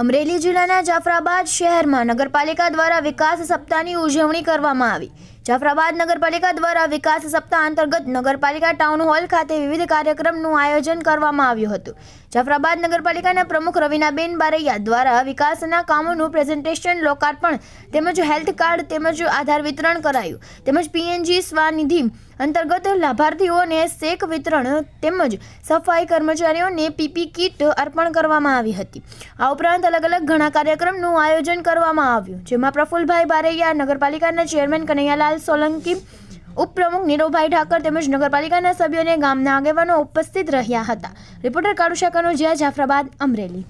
અમરેલી જિલ્લાના જાફરાબાદ શહેરમાં નગરપાલિકા દ્વારા વિકાસ સપ્તાહની ઉજવણી કરવામાં આવી. જાફરાબાદ નગરપાલિકા દ્વારા વિકાસ સપ્તાહ અંતર્ગત નગરપાલિકા ટાઉન હોલ ખાતે વિવિધ કાર્યક્રમનું આયોજન કરવામાં આવ્યું હતું. જાફરાબાદ નગરપાલિકાના પ્રમુખ રવિનાબેન બારૈયા દ્વારા વિકાસના કામોનું પ્રેઝન્ટેશન, લોકાર્પણ તેમજ હેલ્થ કાર્ડ તેમજ આધાર વિતરણ કરાયું. તેમજ પીએનજી સ્વાનિધિ અંતર્ગત લાભાર્થીઓને શેક વિતરણ તેમજ સફાઈ કર્મચારીઓને પીપી કીટ અર્પણ કરવામાં આવી હતી. આ ઉપરાંત અલગ અલગ ઘણા કાર્યક્રમનું આયોજન કરવામાં આવ્યું, જેમાં પ્રફુલભાઈ બારૈયા નગરપાલિકાના ચેરમેન કનૈયાલાલ સોલંકી ઉપપ્રમુખ નીરવભાઈ ઠાકર તેમજ નગરપાલિકાના સભ્યો અને ગામના આગેવાનો ઉપસ્થિત રહ્યા હતા. રિપોર્ટર કાળુશા કનોજિયા જાફરાબાદ અમરેલી.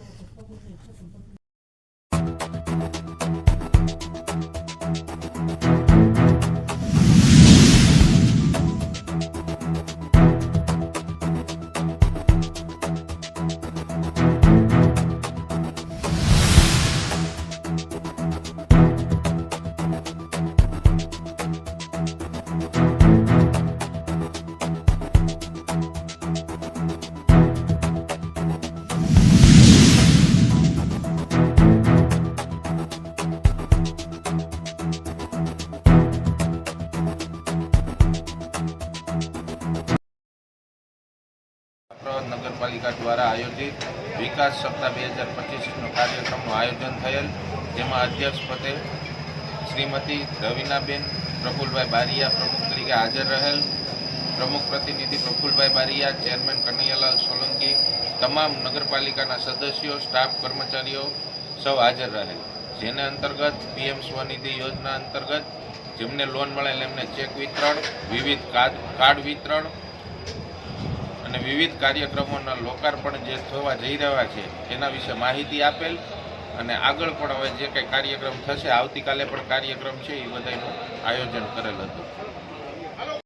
અમદાવાદ નગરપાલિકા દ્વારા આયોજિત વિકાસ સપ્તાહ બે હજાર પચીસનો કાર્યક્રમનું આયોજન થયેલ, જેમાં અધ્યક્ષ પદે શ્રીમતી રવિનાબેન પ્રફુલભાઈ બારિયા પ્રમુખ તરીકે હાજર રહેલ, પ્રમુખ પ્રતિનિધિ પ્રફુલભાઈ બારિયા, ચેરમેન કનૈયાલાલ સોલંકી, તમામ નગરપાલિકાના સદસ્યો, સ્ટાફ, કર્મચારીઓ સૌ હાજર રહેલ. જેને અંતર્ગત પીએમ સ્વનિધિ યોજના અંતર્ગત જેમને લોન મળેલ એમને ચેક વિતરણ, વિવિધ કાર્ડ વિતરણ અને વિવિધ કાર્યક્રમોના લોકાર્પણ જે થવા જઈ રહ્યા છે, એના વિશે માહિતી આપેલ અને આગળ પણ હવે જે કંઈ કાર્યક્રમ થશે, આવતીકાલે પણ કાર્યક્રમ છે, એ બધાનું આયોજન કરેલ હતું.